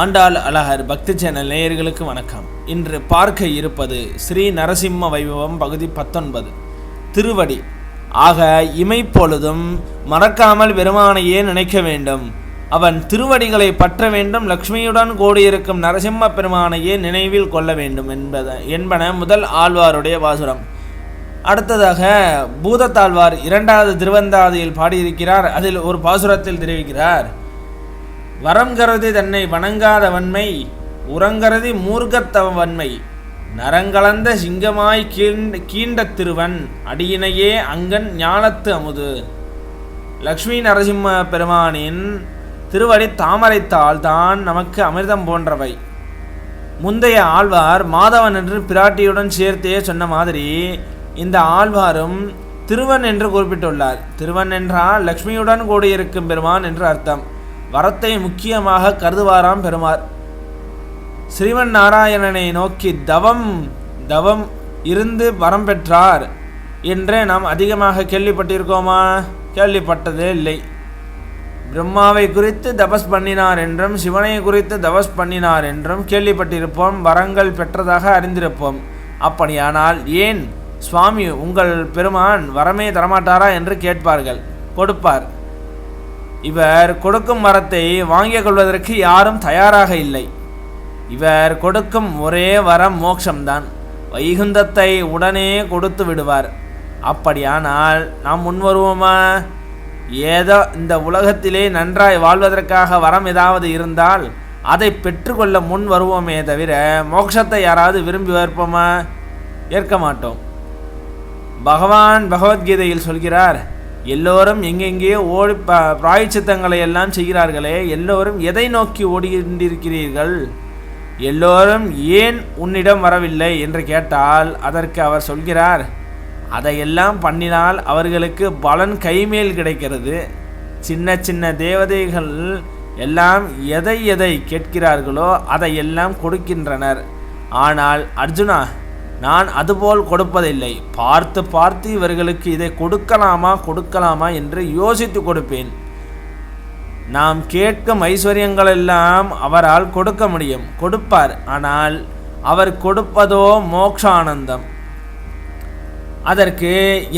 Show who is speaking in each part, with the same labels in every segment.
Speaker 1: ஆண்டாள் அழகர் பக்தி சேனல் நேயர்களுக்கு வணக்கம். இன்று பார்க்க இருப்பது ஸ்ரீ நரசிம்ம வைபவம் பகுதி பத்தொன்பது. திருவடி. ஆக இமைப்பொழுதும் மறக்காமல் பெருமானையே நினைக்க வேண்டும். அவன் திருவடிகளை பற்ற வேண்டும் லக்ஷ்மியுடன் கூடியிருக்கும் நரசிம்ம பெருமானையே நினைவில் கொள்ள வேண்டும் என்பத என்பன முதல் ஆழ்வாருடைய வாசுரம். அடுத்ததாக பூதத்தாழ்வார் இரண்டாவது திருவந்தாதியில் பாடியிருக்கிறார். அதில் ஒரு பாசுரத்தில் தெரிவிக்கிறார். வரம் கருதி தன்னை வணங்காத வன்மை உரங்கருதி மூர்க்கத்தவ வன்மை. நரங்கலந்த சிங்கமாய் கீண்ட கீண்ட திருவன் அடியினையே அங்கன் ஞானத்து அமுது. லக்ஷ்மி நரசிம்ம பெருமானின் திருவடி தாமரைத்தால் தான் நமக்கு அமிர்தம் போன்றவை. முந்தைய ஆழ்வார் மாதவன் என்று பிராட்டியுடன் சேர்த்தே சொன்ன மாதிரி இந்த ஆழ்வாரும் திருவன் என்று குறிப்பிட்டுள்ளார். திருவன் என்றால் லக்ஷ்மியுடன் கூடியிருக்கும் பெருமான் என்று அர்த்தம். வரத்தை முக்கியமாக கருதுவாராம் பெருமார். ஸ்ரீமன் நாராயணனை நோக்கி தவம் தவம் இருந்து வரம் பெற்றார் என்று நாம் அதிகமாக கேள்விப்பட்டிருக்கோமா? கேள்விப்பட்டதே இல்லை. பிரம்மாவை குறித்து தபஸ் பண்ணினார் என்றும் சிவனை குறித்து தபஸ் பண்ணினார் என்றும் கேள்விப்பட்டிருப்போம் வரங்கள் பெற்றதாக அறிந்திருப்போம். அப்படியானால் ஏன்? சுவாமி உங்கள் பெருமான் வரமே தரமாட்டாரா என்று கேட்பார்கள். கொடுப்பார். இவர் கொடுக்கும் வரத்தை வாங்கிக் கொள்வதற்கு யாரும் தயாராக இல்லை. இவர் கொடுக்கும் ஒரே வரம் மோட்சம்தான். வைகுந்தத்தை உடனே கொடுத்து விடுவார். அப்படியானால் நாம் முன் வருவோமா ஏதோ இந்த உலகத்திலே நன்றாய் வாழ்வதற்காக வரம் ஏதாவது இருந்தால் அதை பெற்றுக்கொள்ள முன் வருவோமே தவிர மோட்சத்தை யாராவது விரும்பி வைப்போமா ஏற்க மாட்டோம். பகவான் பகவத்கீதையில் சொல்கிறார் எல்லோரும் எங்கெங்கேயோ ஓடி ப பிராயச்சித்தங்களை எல்லாம் செய்கிறார்களே எல்லோரும் எதை நோக்கி ஓடிக்கொண்டிருக்கிறீர்கள்? எல்லோரும் ஏன் உன்னிடம் வரவில்லை? என்று கேட்டால் அதற்கு அவர் சொல்கிறார் அதையெல்லாம் பண்ணினால் அவர்களுக்கு பலன் கைமேல் கிடைக்கிறது. சின்ன சின்ன தேவதைகள் எல்லாம் எதை எதை கேட்கிறார்களோ அதையெல்லாம் கொடுக்கின்றனர். ஆனால் அர்ஜுனா நான் அதுபோல் கொடுப்பதில்லை. பார்த்து பார்த்து இவர்களுக்கு இதை கொடுக்கலாமா கொடுக்கலாமா என்று யோசித்து கொடுப்பேன். நாம் கேட்கும் ஐஸ்வர்யங்களெல்லாம் அவரால் கொடுக்க முடியும். கொடுப்பார். ஆனால் அவர் கொடுப்பதோ மோக்ஷானந்தம் ஆனந்தம் அதற்கு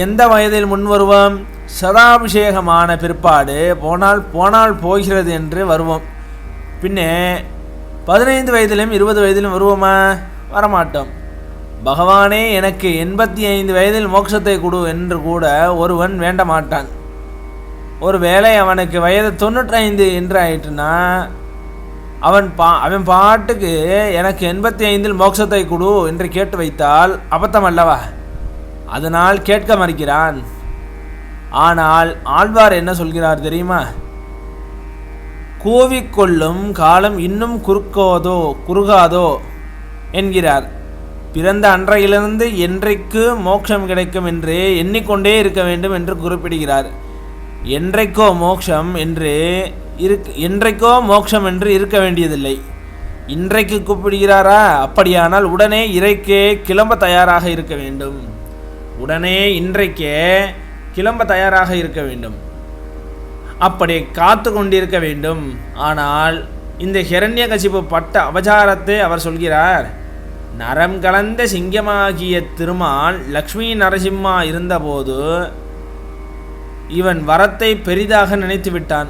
Speaker 1: எந்த வயதில் முன் வருவோம்? சதாபிஷேகமான பிற்பாடு போனால் போனால் போகிறது என்று வருவோம். பின்னே பதினைந்து வயதிலும் இருபது வயதிலும் வருவோமா? வரமாட்டோம். பகவானே எனக்கு எண்பத்தி ஐந்து வயதில் மோட்சத்தை கொடு என்று கூட ஒருவன் வேண்ட மாட்டான் ஒருவேளை அவனுக்கு வயது தொண்ணூற்றைந்து என்று ஆயிட்டுனா அவன் பா அவன் பாட்டுக்கு எனக்கு எண்பத்தி ஐந்தில் மோட்சத்தை கொடு என்று கேட்டு வைத்தால் அபத்தம் அல்லவா? அதனால் கேட்க மறுக்கிறான். ஆனால் ஆழ்வார் என்ன சொல்கிறார் தெரியுமா? கூவிக்கொள்ளும் காலம் இன்னும் குறுக்கோதோ குறுகாதோ என்கிறார். பிறந்த அன்றையிலிருந்து என்றைக்கு மோட்சம் கிடைக்கும் என்று எண்ணிக்கொண்டே இருக்க வேண்டும் என்று குறிப்பிடுகிறார். என்றைக்கோ மோட்சம் என்று இருக் என்றைக்கோ மோட்சம் என்று இருக்க வேண்டியதில்லை. இன்றைக்கு கூப்பிடுகிறாரா? அப்படியானால் உடனே இறைக்கே கிளம்ப தயாராக இருக்க வேண்டும். உடனே இன்றைக்கே கிளம்ப தயாராக இருக்க வேண்டும். அப்படி காத்து கொண்டிருக்க வேண்டும். ஆனால் இந்த ஹிரண்ய கசிப்பு பட்ட அபச்சாரத்தை அவர் சொல்கிறார். நரம் கலந்த சிங்கமாகிய திருமால் லக்ஷ்மி நரசிம்மா இருந்தபோது இவன் வரத்தை பெரிதாக நினைத்து விட்டான்.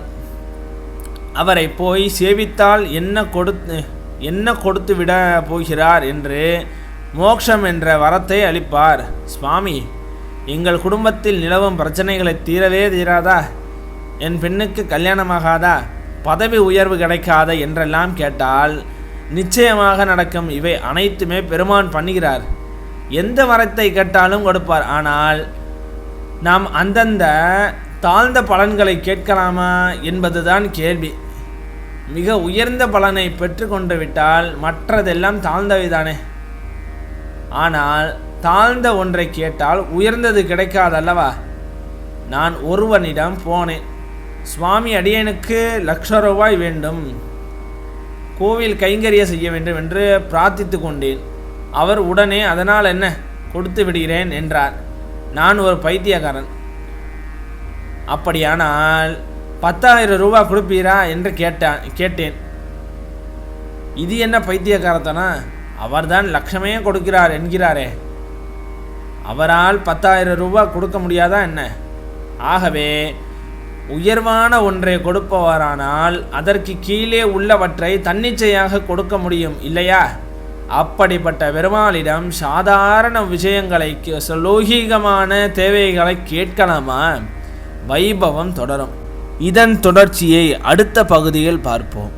Speaker 1: அவரை போய் சேவித்தால் என்ன கொடுத்து என்ன கொடுத்து விட போகிறார் என்று மோக்ஷம் என்ற வரத்தை அளிப்பார். சுவாமி எங்கள் குடும்பத்தில் நிலவும் பிரச்சனைகளை தீரவே தீராதா? என் பெண்ணுக்கு கல்யாணமாகாதா? பதவி உயர்வு கிடைக்காத? என்றெல்லாம் கேட்டால் நிச்சயமாக நடக்கும். இவை அனைத்துமே பெருமான் பண்ணுகிறார். எந்த வரத்தை கேட்டாலும் கொடுப்பார். ஆனால் நாம் அந்தந்த தாழ்ந்த பலன்களை கேட்கலாமா என்பதுதான் கேள்வி. மிக உயர்ந்த பலனை பெற்றுக்கொண்டு விட்டால் மற்றதெல்லாம் தாழ்ந்தவைதானே ஆனால் தாழ்ந்த ஒன்றை கேட்டால் உயர்ந்தது கிடைக்காதல்லவா? நான் ஒருவனிடம் போனேன். சுவாமி அடியனுக்கு லட்ச ரூபாய் வேண்டும். கோவில் கைங்கரிய செய்ய வேண்டும் என்று பிரார்த்தித்து கொண்டேன். அவர் உடனே அதனால் என்ன? கொடுத்து விடுகிறேன் என்றார். நான் ஒரு பைத்தியக்காரன். அப்படியானால் பத்தாயிரம் ரூபாய் கொடுப்பீரா என்று கேட்டான் கேட்டேன். இது என்ன பைத்தியக்காரத்தனா? அவர்தான் லட்சமே கொடுக்கிறார் என்கிறாரே. அவரால் பத்தாயிரம் ரூபாய் கொடுக்க முடியாதா என்ன? ஆகவே உயர்வான ஒன்றை கொடுப்பவரானால் அதற்கு கீழே உள்ளவற்றை தன்னிச்சையாக கொடுக்க முடியும் இல்லையா? அப்படிப்பட்ட பெருமாளிடம் சாதாரண விஷயங்களை கே- லௌகீகமான தேவைகளை கேட்கலாமா? வைபவம் தொடரும். இதன் தொடர்ச்சியை அடுத்த பகுதியில் பார்ப்போம்.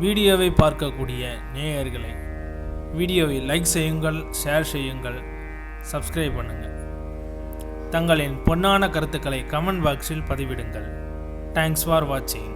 Speaker 1: வீடியோவை பார்க்கக்கூடிய நேயர்களை வீடியோவை லைக் செய்யுங்கள் ஷேர் செய்யுங்கள் சப்ஸ்கிரைப் பண்ணுங்கள். தங்களின் பொன்னான கருத்துக்களை கமெண்ட் பாக்ஸில் பதிவிடுங்கள். தேங்க்ஸ் ஃபார் வாட்சிங்